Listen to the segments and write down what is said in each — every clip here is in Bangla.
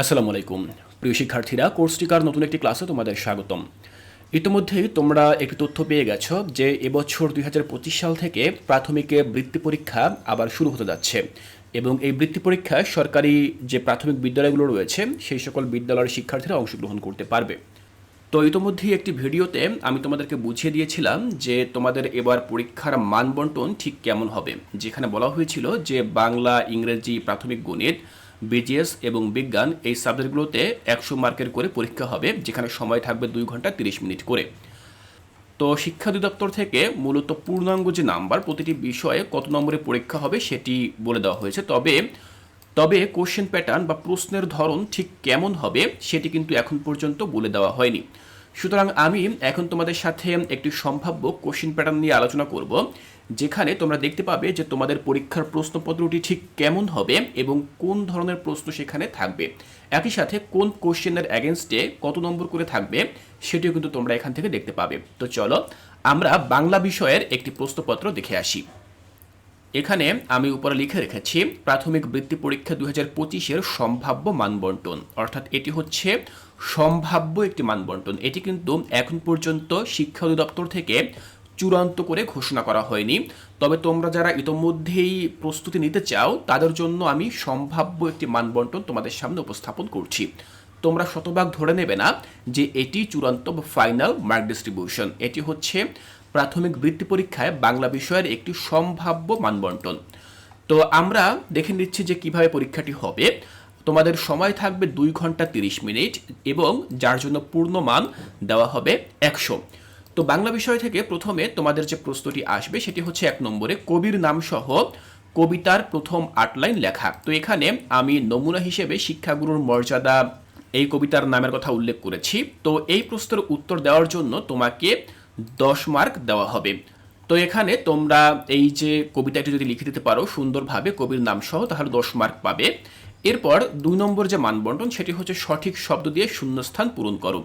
আসসালামু আলাইকুম। প্রিয় শিক্ষার্থীরা কোর্স টিকার নতুন একটি ক্লাসে তোমাদের স্বাগতম। ইতিমধ্যেই তোমরা একটি তথ্য পেয়ে গেছ যে এবছর দুই হাজার পঁচিশ সাল থেকে প্রাথমিকে বৃত্তি পরীক্ষা আবার শুরু হতে যাচ্ছে এবং এই বৃত্তি পরীক্ষায় সরকারি যে প্রাথমিক বিদ্যালয়গুলো রয়েছে, সেই সকল বিদ্যালয়ের শিক্ষার্থীরা অংশগ্রহণ করতে পারবে। তো ইতোমধ্যেই একটি ভিডিওতে আমি তোমাদেরকে বুঝিয়ে দিয়েছিলাম যে তোমাদের এবার পরীক্ষার মানবন্টন ঠিক কেমন হবে। যেখানে বলা হয়েছিল যে বাংলা, ইংরেজি, প্রাথমিক গণিত, বিজিএস এবং বিজ্ঞান এই সাবজেক্টগুলোতে একশো মার্কের করে পরীক্ষা হবে, যেখানে সময় থাকবে দুই ঘণ্টা তিরিশ মিনিট করে। তো শিক্ষা অধিদপ্তর থেকে মূলত পূর্ণাঙ্গ যে নাম্বার প্রতিটি বিষয়ে কত নম্বরে পরীক্ষা হবে সেটি বলে দেওয়া হয়েছে। তবে তবে কোশ্চেন প্যাটার্ন বা প্রশ্নের ধরন ঠিক কেমন হবে সেটি কিন্তু এখন পর্যন্ত বলে দেওয়া হয়নি। সুতরাং আমি এখন তোমাদের সাথে একটি সম্ভাব্য কোশ্চেন প্যাটার্ন নিয়ে আলোচনা করব, যেখানে তোমরা দেখতে পাবে যে তোমাদের পরীক্ষার প্রশ্নপত্রটি ঠিক কেমন হবে এবং কোন ধরনের প্রশ্ন সেখানে থাকবে। একই সাথে কোন কোশ্চেনের অ্যাগেনস্টে কত নম্বর করে থাকবে সেটিও কিন্তু তোমরা এখান থেকে দেখতে পাবে। তো চলো আমরা বাংলা বিষয়ের একটি প্রশ্নপত্র দেখে আসি। এখানে আমি উপরে লিখে রেখেছি, প্রাথমিক বৃত্তি পরীক্ষা দু হাজার পঁচিশের সম্ভাব্য মানবন্টন। অর্থাৎ এটি হচ্ছে সম্ভাব্য একটি মানবন্টন। এটি কিন্তু এখন পর্যন্ত শিক্ষা অধিদপ্তর থেকে চূড়ান্ত করে ঘোষণা করা হয়নি। তবে তোমরা যারা ইতোমধ্যেই প্রস্তুতি নিতে চাও, তাদের জন্য আমি সম্ভাব্য একটি মানবন্টন তোমাদের সামনে উপস্থাপন করছি। তোমরা শতভাগ ধরে নেবে না যে এটি চূড়ান্ত বা ফাইনাল মার্ক ডিস্ট্রিবিউশন এটি হচ্ছে প্রাথমিক বৃত্তি পরীক্ষায় বাংলা বিষয়ের একটি সম্ভাব্য মানবন্টন। তো আমরা দেখে নিচ্ছি যে কীভাবে পরীক্ষাটি হবে। তোমাদের সময় থাকবে দুই ঘণ্টা তিরিশ মিনিট এবং যার জন্য পূর্ণ মান দেওয়া হবে একশো। তো বাংলা বিষয় থেকে প্রথমে তোমাদের যে প্রশ্নটি আসবে সেটি হচ্ছে এক নম্বরে কবির নাম সহ কবিতার প্রথম আট লাইন লেখা। তো এখানে আমি নমুনা হিসেবে শিক্ষাগুরুর মর্যাদা, এই কবিতার নামের কথা উল্লেখ করেছি। তো এই প্রশ্নের উত্তর দেওয়ার জন্য তোমাকে দশ মার্ক দেওয়া হবে। তো এখানে তোমরা এই যে কবিতাটি যদি লিখে দিতে পারো সুন্দরভাবে, কবির নাম সহ, তাহলে দশ মার্ক পাবে। এরপর দুই নম্বর যে মানবন্টন, সেটি হচ্ছে সঠিক শব্দ দিয়ে শূন্যস্থান পূরণ করো।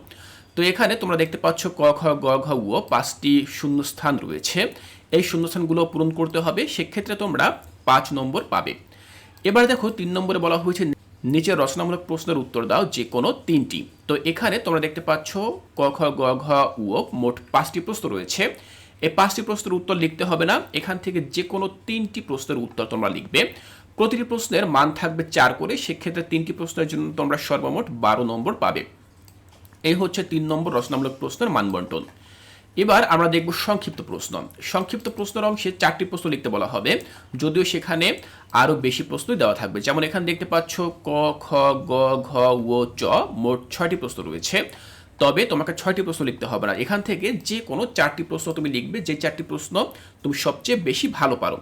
তো এখানে তোমরা দেখতে পাচ্ছ ক, খ, গ, ঘ, উ পাঁচটি শূন্যস্থান রয়েছে। এই শূন্যস্থানগুলো পূরণ করতে হবে, সেক্ষেত্রে তোমরা পাঁচ নম্বর পাবে। এবার দেখো তিন নম্বরে বলা হয়েছে নিচের রচনামূলক প্রশ্নের উত্তর দাও যে কোনো তিনটি। তো এখানে তোমরা দেখতে পাচ্ছ, ক, খ, গ, ঘ, উ মোট পাঁচটি প্রশ্ন রয়েছে। এই পাঁচটি প্রশ্নের উত্তর লিখতে হবে না। এখান থেকে যে কোনো তিনটি প্রশ্নের উত্তর তোমরা লিখবে। প্রতিটি প্রশ্নের মান থাকবে চার করে, সেক্ষেত্রে তিনটি প্রশ্নের জন্য তোমরা সর্বমোট বারো নম্বর পাবে। এই হচ্ছে তিন নম্বর রচনামূলক প্রশ্নের মানবন্টন। এবার আমরা দেখব সংক্ষিপ্ত প্রশ্ন। সংক্ষিপ্ত প্রশ্নের অংশে চারটি প্রশ্ন লিখতে বলা হবে, যদিও সেখানে আরও বেশি প্রশ্ন দেওয়া থাকবে। যেমন এখানে দেখতে পাচ্ছ, ক, খ, গ, ঘ ও চ, মোট ছয়টি প্রশ্ন রয়েছে। তবে তোমাকে ছয়টি প্রশ্ন লিখতে হবে না। এখান থেকে যে কোনো চারটি প্রশ্ন তুমি লিখবে, যে চারটি প্রশ্ন তুমি সবচেয়ে বেশি ভালো পারো।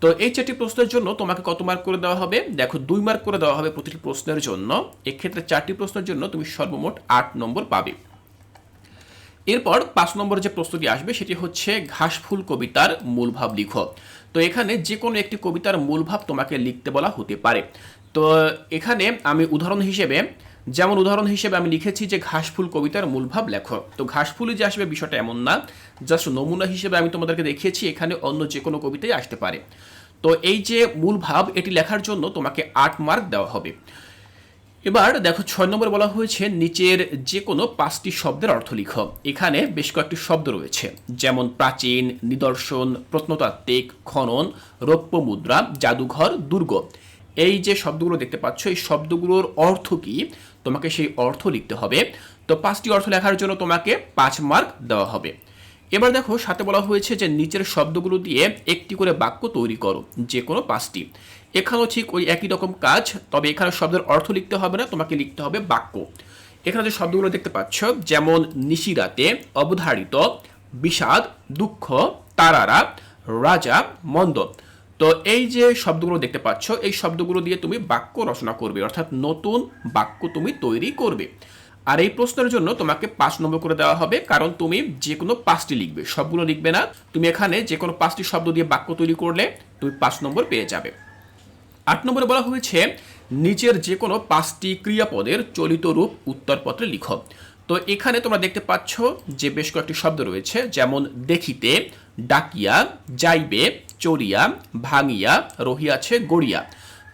তো এই চারটি প্রশ্নের জন্য তোমাকে কত মার্ক করে দেওয়া হবে? দেখো, দুই মার্ক করে দেওয়া হবে প্রতিটি প্রশ্নের জন্য। এক্ষেত্রে চারটি প্রশ্নের জন্য তুমি সর্বমোট আট নম্বর পাবে। এরপর পাঁচ নম্বর যে প্রশ্নটি আসবে সেটি হচ্ছে ঘাসফুল কবিতার মূলভাব লিখো। তো এখানে যে কোনো একটি কবিতার মূলভাব তোমাকে লিখতে বলা হতে পারে। তো এখানে আমি উদাহরণ হিসেবে, যেমন উদাহরণ হিসেবে আমি লিখেছি যে ঘাসফুল কবিতার মূলভাব লেখো। তো ঘাসফুলই যে আসবে বিষয়টা এমন না জাস্ট নমুনা হিসেবে আমি তোমাদেরকে দেখিয়েছি, এখানে অন্য যে কোনো কবিতাই আসতে পারে। তো এই যে মূলভাব এটি লেখার জন্য তোমাকে আট মার্ক দেওয়া হবে। এবার দেখো ছয় নম্বরে বলা হয়েছে, নিচের যে কোনো পাঁচটি শব্দের অর্থ লিখো। এখানে বেশ কয়েকটি শব্দ রয়েছে, যেমন প্রাচীন, নিদর্শন, প্রত্নতাত্ত্বিক, খনন, রৌপ্য মুদ্রা, জাদুঘর, দুর্গ। এই যে শব্দগুলো দেখতে পাচ্ছ, এই শব্দগুলোর অর্থ কি? তোমাকে সেই অর্থ লিখতে হবে। তো পাঁচটি অর্থ লেখার জন্য তোমাকে পাঁচ মার্ক দেওয়া হবে। এবার দেখো সাথে বলা হয়েছে যে নিচের শব্দগুলো দিয়ে একটি করে বাক্য তৈরি করো, যে কোনো পাঁচটি। এখানেও ঠিক ওই একই রকম কাজ, তবে এখানে শব্দের অর্থ লিখতে হবে না, তোমাকে লিখতে হবে বাক্য। এখানে যে শব্দগুলো দেখতে পাচ্ছ, যেমন নিশিরাতে অবধারিত, বিষাদ, দুঃখ, তারারা, রাজা, মন্দ। তো এই যে শব্দগুলো দেখতে পাচ্ছ, এই শব্দগুলো দিয়ে তুমি বাক্য রচনা করবে, অর্থাৎ নতুন বাক্য তুমি তৈরি করবে। আর এই প্রশ্নের জন্য তোমাকে পাঁচ নম্বর করে দেওয়া হবে, কারণ তুমি যে কোনো পাঁচটি লিখবে। সবগুলো লিখবে না। তুমি এখানে যে কোনো পাঁচটি শব্দ দিয়ে বাক্য তৈরি করলে তুমি পাঁচ নম্বর পেয়ে যাবে। আট নম্বরে বলা হয়েছে নিচের যে কোনো পাঁচটি ক্রিয়াপদের চলিত রূপ উত্তরপত্রে লিখো। তো এখানে তোমরা দেখতে পাচ্ছ যে বেশ কয়েকটি শব্দ রয়েছে, যেমন দেখিতে, ডাকিয়া, যাইবে, চড়িয়া, ভাঙিয়া, রহিয়াছে, গড়িয়া।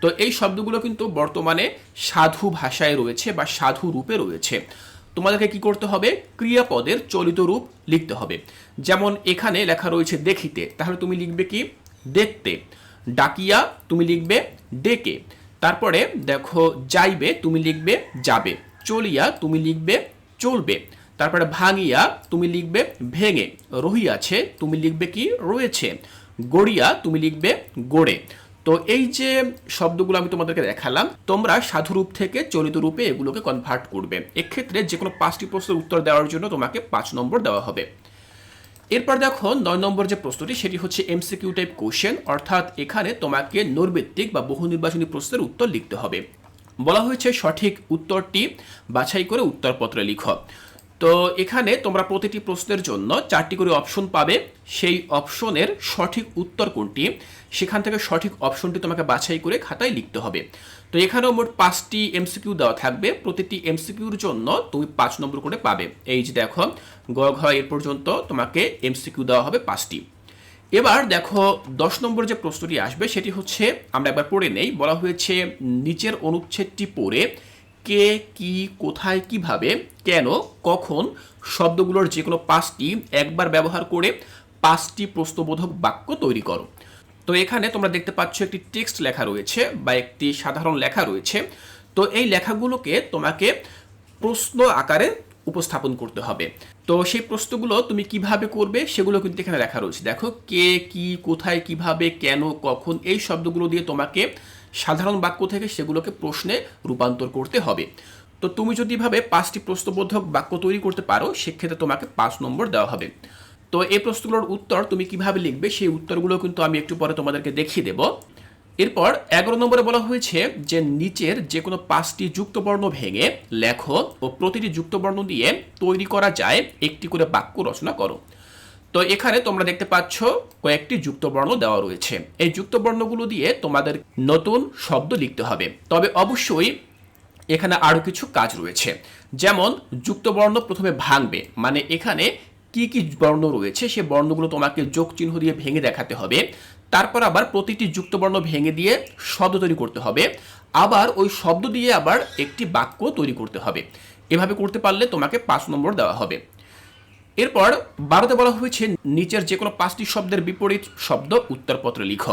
তো এই শব্দগুলো কিন্তু বর্তমানে সাধু ভাষায় রয়েছে বা সাধু রূপে রয়েছে। তোমাদেরকে কি করতে হবে? ক্রিয়াপদের চলিত রূপ লিখতে হবে। যেমন এখানে লেখা রয়েছে দেখিতে, তাহলে তুমি লিখবে কি? দেখতে। ডাকিয়া, তুমি লিখবে ডেকে। তারপরে দেখো, যাইবে, তুমি লিখবে যাবে। চলিয়া, তুমি লিখবে চলবে। তারপরে ভাঙিয়া, তুমি লিখবে ভেঙে। রহিয়াছে, তুমি লিখবে কি? রয়েছে। গড়িয়া, তুমি লিখবে গড়ে। তো এই যে শব্দগুলো আমি তোমাদেরকে দেখালাম, তোমরা সাধু রূপ থেকে চলিত রূপে এগুলোকে কনভার্ট করবে। এক্ষেত্রে যে কোনো পাঁচটি প্রশ্নের উত্তর দেওয়ার জন্য তোমাকে পাঁচ নম্বর দেওয়া হবে। এরপর দেখো, নয় নম্বর যে প্রশ্নটি, সেটি হচ্ছে এমসিকিউ টাইপ কোশ্চেন অর্থাৎ এখানে তোমাকে নৈর্ভিত্তিক বা বহু নির্বাচনী প্রশ্নের উত্তর লিখতে হবে। বলা হয়েছে সঠিক উত্তরটি বাছাই করে উত্তরপত্রে লিখো। তো এখানে তোমরা প্রতিটি প্রশ্নের জন্য চারটি করে অপশন পাবে। সেই অপশনের সঠিক উত্তর কোনটি? সেখান থেকে সঠিক অপশনটি তোমাকে বাছাই করে খাতায় লিখতে হবে। তো এখানেও মোট পাঁচটি এমসিকিউ দেওয়া থাকবে। প্রতিটি এমসিকিউর জন্য তুমি পাঁচ নম্বর করে পাবে। এই যে দেখো, গ ঘ এর পর্যন্ত তোমাকে এমসিকিউ দেওয়া হবে পাঁচটি। এবার দেখো, দশ নম্বর যে প্রশ্নটি আসবে সেটি হচ্ছে, আমরা একবার পড়ে নেই, বলা হয়েছে, নিচের অনুচ্ছেদটি পড়ে কে, কি, কোথায়, কীভাবে, কেন, কখন শব্দগুলোর যে কোনো পাঁচটি একবার ব্যবহার করে পাঁচটি প্রশ্নবোধক বাক্য তৈরি করো। তো এখানে তোমরা দেখতে পাচ্ছ একটি টেক্সট লেখা রয়েছে বা একটি সাধারণ লেখা রয়েছে। তো এই লেখাগুলোকে তোমাকে প্রশ্ন আকারে উপস্থাপন করতে হবে। তো সেই প্রশ্নগুলো তুমি কীভাবে করবে সেগুলো কিন্তু এখানে লেখা রয়েছে। দেখো, কে, কি, কোথায়, কীভাবে, কেন, কখন এই শব্দগুলো দিয়ে তোমাকে সাধারণ বাক্য থেকে সেগুলোকে প্রশ্নে রূপান্তর করতে হবে। তো তুমি যদি ভাবে পাঁচটি প্রশ্নবোধক বাক্য তৈরি করতে পারো, সেক্ষেত্রে তোমাকে পাঁচ নম্বর দেওয়া হবে। তো এই প্রশ্নগুলোর উত্তর তুমি কীভাবে লিখবে, সেই উত্তরগুলো কিন্তু আমি একটু পরে তোমাদেরকে দেখিয়ে দেব। এরপর এগারো নম্বরে বলা হয়েছে যে, নিচের যে কোনো পাঁচটি যুক্তবর্ণ ভেঙে লেখো ও প্রতিটি যুক্তবর্ণ দিয়ে তৈরি করা যায়, একটি করে বাক্য রচনা করো। তো এখানে তোমরা দেখতে পাচ্ছ কয়েকটি যুক্তবর্ণ দেওয়া রয়েছে। এই যুক্তবর্ণগুলো দিয়ে তোমাদের নতুন শব্দ লিখতে হবে। তবে অবশ্যই এখানে আরও কিছু কাজ রয়েছে। যেমন, যুক্তবর্ণ প্রথমে ভাঙবে মানে এখানে কি কি বর্ণ রয়েছে সে বর্ণগুলো তোমাকে যোগ চিহ্ন দিয়ে ভেঙে দেখাতে হবে। তারপর আবার প্রতিটি যুক্তবর্ণ ভেঙে দিয়ে শব্দ তৈরি করতে হবে। আবার ওই শব্দ দিয়ে আবার একটি বাক্য তৈরি করতে হবে। এভাবে করতে পারলে তোমাকে পাঁচ নম্বর দেওয়া হবে। এরপর বারোতে বলা হয়েছে, নিচের যে কোনো পাঁচটি শব্দের বিপরীত শব্দ উত্তরপত্রে লিখ।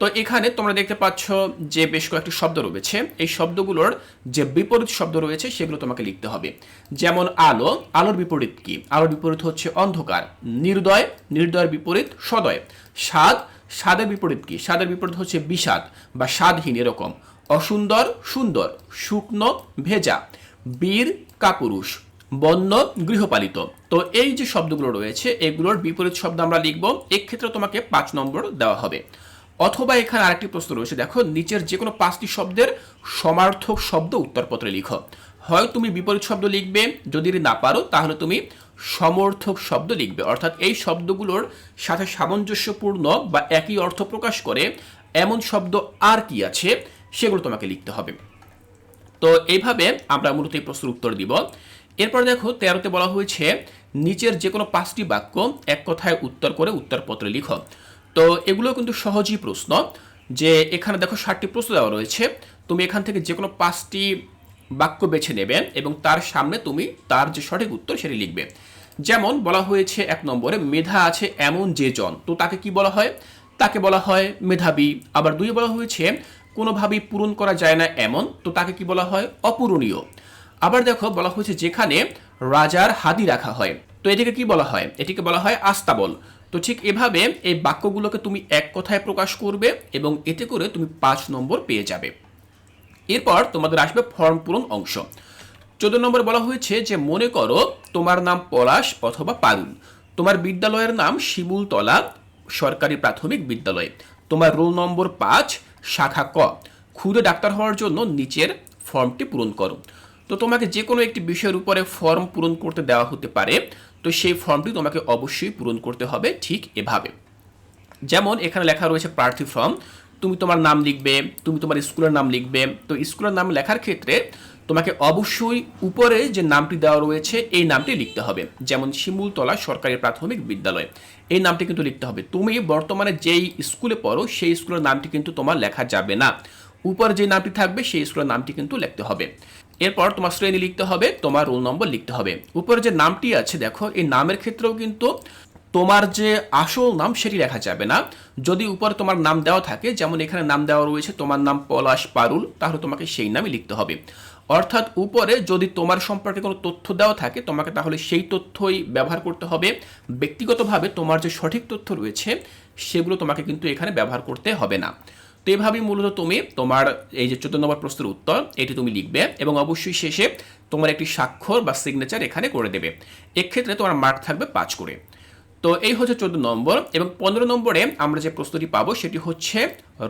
তো এখানে তোমরা দেখতে পাচ্ছ যে বেশ কয়েকটি শব্দ রয়েছে। এই শব্দগুলোর যে বিপরীত শব্দ রয়েছে, সেগুলো তোমাকে লিখতে হবে। যেমন আলো, আলোর বিপরীত কি? আলোর বিপরীত হচ্ছে অন্ধকার। নির্দয়, নির্দয়ের বিপরীত সদয়। স্বাদ, স্বাদের বিপরীত কি? স্বাদের বিপরীত হচ্ছে বিষাদ বা স্বাদহীন এরকম। অসুন্দর, সুন্দর। শুকনো, ভেজা। বীর, কাপুরুষ। বন্য গৃহপালিত। তো এই যে শব্দগুলো রয়েছে, এগুলোর বিপরীত শব্দ আমরা লিখব, এক্ষেত্রে তোমাকে পাঁচ নম্বর দেওয়া হবে। অথবা এখানে আরেকটি প্রশ্ন রয়েছে, দেখো, নিচের যে কোনো পাঁচটি শব্দের সমার্থক শব্দ উত্তরপত্রে লিখো। হয় তুমি বিপরীত শব্দ লিখবে, যদি না পারো, তাহলে তুমি সমর্থক শব্দ লিখবে। অর্থাৎ এই শব্দগুলোর সাথে সামঞ্জস্যপূর্ণ বা একই অর্থ প্রকাশ করে এমন শব্দ আর কি আছে, সেগুলো তোমাকে লিখতে হবে। তো এইভাবে আমরা মূলত এই প্রশ্নের উত্তর দিব। এরপর দেখো তেরোতে বলা হয়েছে, নিচের যে কোনো পাঁচটি বাক্য এক কথায় উত্তর করে উত্তরপত্রে লিখো। তো এগুলো কিন্তু সহজই প্রশ্ন যে এখানে দেখো ষাটটি প্রশ্ন দেওয়া রয়েছে, তুমি এখান থেকে যে কোনো পাঁচটি বাক্য বেছে নেবে এবং তার সামনে তুমি তার যে সঠিক উত্তর সেটি লিখবে। যেমন বলা হয়েছে এক নম্বরে, মেধা আছে এমন যে জন। তো তাকে কি বলা হয়? তাকে বলা হয় মেধাবী। আবার দুই বলা হয়েছে, কোনোভাবেই পূরণ করা যায় না এমন। তো তাকে কি বলা হয়? অপূরণীয়। আবার দেখো বলা হয়েছে যেখানে রাজার হাদি রাখা হয়। তো এটিকে কি বলা হয়? এটিকে বলা হয় আস্তাবল। তো ঠিক এভাবে এই বাক্যগুলোকে তুমি এক কথায় প্রকাশ করবে এবং এতে করে তুমি পাঁচ নম্বর পেয়ে যাবে। এরপর তোমাদের আসবে ফর্ম পূরণ অংশ। চোদ্দ নম্বর বলা হয়েছে যে, মনে করো তোমার নাম পলাশ অথবা পারুল। তোমার বিদ্যালয়ের নাম শিমুলতলা সরকারি প্রাথমিক বিদ্যালয়। তোমার রোল নম্বর পাঁচ, শাখা ক। ক্ষুদে ডাক্তার হওয়ার জন্য নিচের ফর্মটি পূরণ করো। তো তোমাকে যে কোনো একটি বিষয়ের উপরে ফর্ম পূরণ করতে দেওয়া হতে পারে। তো সেই ফর্মটি তোমাকে অবশ্যই পূরণ করতে হবে ঠিক এভাবে। যেমন এখানে লেখা রয়েছে প্রার্থী ফর্ম তুমি তোমার নাম লিখবে, তুমি তোমার স্কুলের নাম লিখবে। তো স্কুলের নাম লেখার ক্ষেত্রে তোমাকে অবশ্যই উপরে যে নামটি দেওয়া রয়েছে, এই নামটি লিখতে হবে। যেমন শিমুলতলা সরকারি প্রাথমিক বিদ্যালয়, এই নামটি কিন্তু লিখতে হবে। তুমি বর্তমানে যেই স্কুলে পড়ো, সেই স্কুলের নামটি কিন্তু তোমার লেখা যাবে না। উপর যে নামটি থাকবে, সেই স্কুলের নামটি কিন্তু লিখতে হবে। এরপর তোমার শ্রেণি লিখতে হবে, তোমার রোল নম্বর লিখতে হবে। উপরে যে নামটি আছে, দেখো, এই নামের ক্ষেত্রেও কিন্তু তোমার যে আসল নাম সেটি লেখা যাবে না। যদি উপরে তোমার নাম দেওয়া থাকে, যেমন এখানে নাম দেওয়া রয়েছে, তোমার নাম পলাশ পারুল, তাহলে তোমাকে সেই নামই লিখতে হবে। অর্থাৎ উপরে যদি তোমার সম্পর্কে কোনো তথ্য দেওয়া থাকে, তোমাকে তাহলে সেই তথ্যই ব্যবহার করতে হবে। ব্যক্তিগতভাবে তোমার যে সঠিক তথ্য রয়েছে, সেগুলো তোমাকে কিন্তু এখানে ব্যবহার করতে হবে না। তো এভাবেই মূলত তুমি তোমার এই যে চোদ্দ নম্বর প্রশ্নের উত্তর, এটি তুমি লিখবে এবং অবশ্যই শেষে তোমার একটি স্বাক্ষর বা সিগনেচার এখানে করে দেবে। এক্ষেত্রে তোমার মার্ক থাকবে পাঁচ করে। তো এই হচ্ছে চোদ্দ নম্বর এবং পনেরো নম্বরে আমরা যে প্রস্তুতি পাবো সেটি হচ্ছে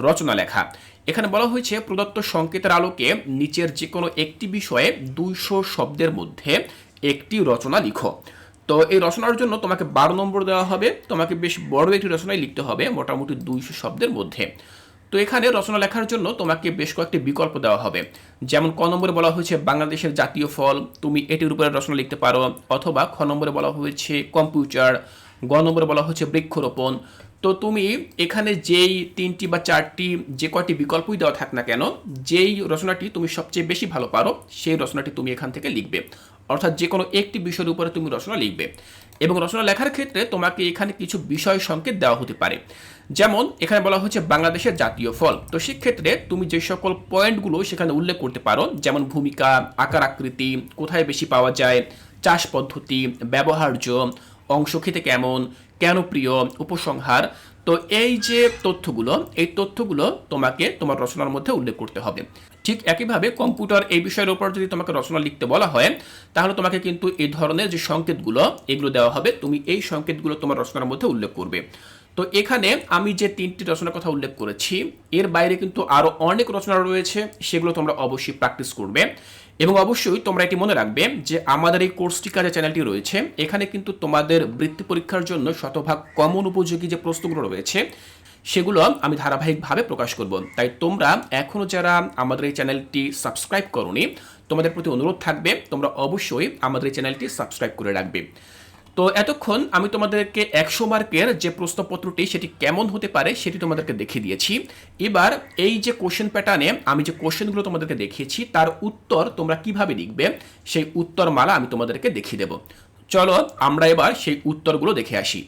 রচনা লেখা। এখানে বলা হয়েছে, প্রদত্ত সংকেতের আলোকে নিচের যে কোনো একটি বিষয়ে দুইশো শব্দের মধ্যে একটি রচনা লিখো। তো এই রচনার জন্য তোমাকে বারো নম্বর দেওয়া হবে। তোমাকে বেশ বড় একটি রচনায় লিখতে হবে, মোটামুটি দুইশো শব্দের মধ্যে। তো এখানে রচনা লেখার জন্য তোমাকে বেশ কয়েকটি বিকল্প দেওয়া হবে। যেমন ক নম্বরে বলা হয়েছে, বাংলাদেশের জাতীয় ফল, তুমি এটির উপরে রচনা লিখতে পারো। অথবা খ নম্বরে বলা হয়েছে, কম্পিউটার। গ নম্বরে বলা হচ্ছে বৃক্ষরোপণ। তো তুমি এখানে যেই তিনটি বা চারটি যে কয়টি বিকল্পই দেওয়া থাক না কেন, যেই রচনাটি তুমি সবচেয়ে বেশি ভালো পারো, সেই রচনাটি তুমি এখান থেকে লিখবে। অর্থাৎ যে কোনো একটি বিষয়ের উপরে তুমি রচনা লিখবে। এবং রচনা লেখার ক্ষেত্রে তোমাকে এখানে কিছু বিষয় সংকেত দেওয়া হতে পারে। যেমন, এখানে বলা হচ্ছে বাংলাদেশের জাতীয় ফল। তো সেক্ষেত্রে তুমি যে সকল পয়েন্টগুলো সেখানে উল্লেখ করতে পারো, যেমন ভূমিকা, আকার আকৃতি, কোথায় বেশি পাওয়া যায়, চাষ পদ্ধতি, ব্যবহার্য, অংশ খেতে কেমন কেন প্রিয় উপসংহার? তো এই যে তথ্যগুলো, এই তথ্যগুলো তোমাকে তোমার রচনার মধ্যে উল্লেখ করতে হবে। ঠিক একইভাবে কম্পিউটার এই বিষয়ের উপর যদি তোমাকে রচনা লিখতে বলা হয়, তাহলে তোমাকে কিন্তু এই ধরনের যে সংকেতগুলো, এগুলো দেওয়া হবে। তুমি এই সংকেতগুলো তোমার রচনার মধ্যে উল্লেখ করবে। তো এখানে আমি যে তিনটি রচনার কথা উল্লেখ করেছি, এর বাইরে কিন্তু আরও অনেক রচনা রয়েছে, সেগুলো তোমরা অবশ্যই প্র্যাকটিস করবে। এবং অবশ্যই তোমরা এটি মনে রাখবে যে আমাদের এই কোর্সটিকা যে চ্যানেলটি রয়েছে। এখানে কিন্তু তোমাদের বৃত্তি পরীক্ষার জন্য শতভাগ কমন উপযোগী যে প্রশ্নগুলো রয়েছে, সেগুলো আমি ধারাবাহিকভাবে প্রকাশ করব। তাই তোমরা এখনও যারা আমাদের এই চ্যানেলটি সাবস্ক্রাইব করনি, তোমাদের প্রতি অনুরোধ থাকবে তোমরা অবশ্যই আমাদের এই চ্যানেলটি সাবস্ক্রাইব করে রাখবে। তো এতক্ষণ আমি তোমাদেরকে একশো মার্কের যে প্রশ্নপত্রটি সেটি কেমন হতে পারে সেটি তোমাদেরকে দেখিয়ে দিয়েছি। এবার এই যে কোশ্চেন প্যাটার্নে আমি যে কোশ্চেনগুলো তোমাদেরকে দেখিয়েছি, তার উত্তর তোমরা কীভাবে লিখবে, সেই উত্তর মালা আমি তোমাদেরকে দেখিয়ে দেব। চলো আমরা এবার সেই উত্তরগুলো দেখে আসি।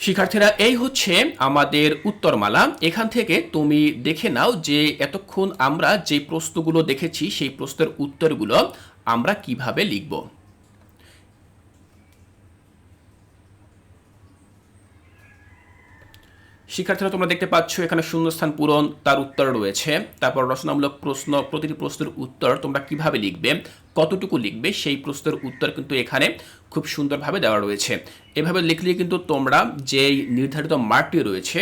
শিক্ষার্থীরা, এই হচ্ছে আমাদের উত্তরমালা। এখান থেকে তুমি দেখে নাও যে এতক্ষণ আমরা যে প্রশ্নগুলো দেখেছি, সেই প্রশ্নের উত্তরগুলো আমরা কীভাবে লিখব। শিক্ষার্থীরা তোমরা দেখতে পাচ্ছ, এখানে শূন্যস্থান পূরণ, তার উত্তর রয়েছে। তারপর রচনামূলক প্রশ্ন, প্রতিটি প্রশ্নের উত্তর তোমরা কীভাবে লিখবে, কতটুকু লিখবে, সেই প্রশ্নের উত্তর কিন্তু এখানে খুব সুন্দরভাবে দেওয়া রয়েছে। এভাবে লিখলে কিন্তু তোমরা যেই নির্ধারিত মার্কটি রয়েছে,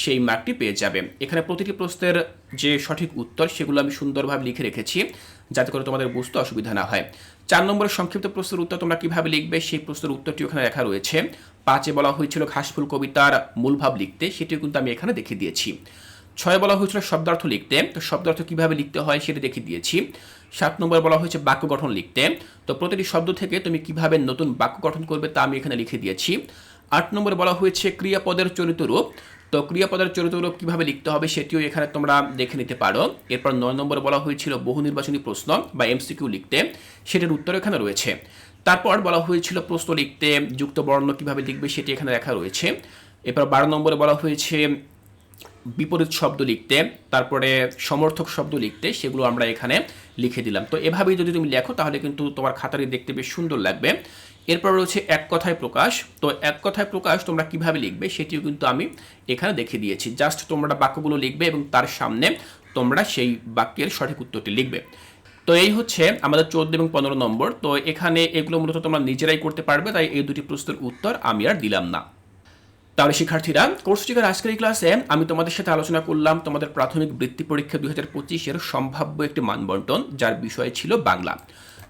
সেই মার্কটি পেয়ে যাবে। এখানে প্রতিটি প্রশ্নের যে সঠিক উত্তর, সেগুলো আমি সুন্দরভাবে লিখে রেখেছি, যাতে করে তোমাদের বুঝতে অসুবিধা না হয়। চার নম্বরের সংক্ষিপ্ত প্রশ্নের উত্তর তোমরা কীভাবে লিখবে, সেই প্রশ্নের উত্তরটি ওখানে লেখা রয়েছে। পাঁচে বলা হয়েছিল ঘাসফুল কবিতার মূলভাব লিখতে, সেটিও কিন্তু আমি এখানে দেখিয়ে দিয়েছি। ছয় বলা হয়েছিল শব্দার্থ লিখতে, তো শব্দার্থ কীভাবে লিখতে হয় সেটি দেখিয়ে দিয়েছি। সাত নম্বর বলা হয়েছে বাক্য গঠন লিখতে, তো প্রতিটি শব্দ থেকে তুমি কীভাবে নতুন বাক্য গঠন করবে তা আমি এখানে লিখে দিয়েছি। আট নম্বর বলা হয়েছে ক্রিয়াপদের চরিত রূপ, তো ক্রিয়াপদের চরিত রূপ কীভাবে লিখতে হবে সেটিও এখানে তোমরা দেখে নিতে পারো। এরপর নয় নম্বর বলা হয়েছিল বহু নির্বাচনী প্রশ্ন বা এমসিকিউ লিখতে, সেটির উত্তর এখানে রয়েছে। তারপর বলা হয়েছিল প্রশ্ন লিখতে, যুক্ত বর্ণ কীভাবে লিখবে সেটি এখানে লেখা রয়েছে। এরপর বারো নম্বরে বলা হয়েছে, বিপরীত শব্দ লিখতে, তারপরে সমর্থক শব্দ লিখতে, সেগুলো আমরা এখানে লিখে দিলাম। তো এভাবেই যদি তুমি লেখো, তাহলে কিন্তু তোমার খাতাটি দেখতে বেশ সুন্দর লাগবে। এরপর রয়েছে, এক কথায় প্রকাশ। তো এক কথায় প্রকাশ তোমরা কীভাবে লিখবে সেটিও কিন্তু আমি এখানে দেখে দিয়েছি। জাস্ট তোমরা বাক্যগুলো লিখবে এবং তার সামনে তোমরা সেই বাক্যের সঠিক উত্তরটি লিখবে। তো এই হচ্ছে আমাদের চোদ্দ এবং পনেরো নম্বর। তো এখানে এগুলো মূলত তোমরা নিজেরাই করতে পারবে, তাই এই দুটি প্রশ্নের উত্তর আমি আর দিলাম না। তাহলে শিক্ষার্থীরা কোর্সটিকার আজকের এই ক্লাসে আমি তোমাদের সাথে আলোচনা করলাম তোমাদের প্রাথমিক বৃত্তি পরীক্ষা দুই হাজার পঁচিশের সম্ভাব্য একটি মানবন্টন, যার বিষয় ছিল বাংলা।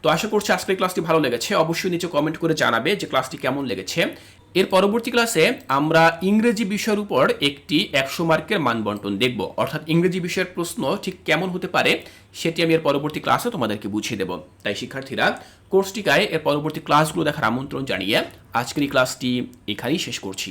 তো আশা করছি আজকের ক্লাসটি ভালো লেগেছে। অবশ্যই নিচে কমেন্ট করে জানাবে যে ক্লাসটি কেমন লেগেছে। এর পরবর্তী ক্লাসে আমরা ইংরেজি বিষয়ের উপর একটি একশো মার্কের মানবন্টন দেখব। অর্থাৎ ইংরেজি বিষয়ের প্রশ্ন ঠিক কেমন হতে পারে সেটি আমি এর পরবর্তী ক্লাসে তোমাদেরকে বুঝিয়ে দেব। তাই শিক্ষার্থীরা কোর্সটিকায় এর পরবর্তী ক্লাসগুলো দেখার আমন্ত্রণ জানিয়ে আজকের এই ক্লাসটি এখানেই শেষ করছি।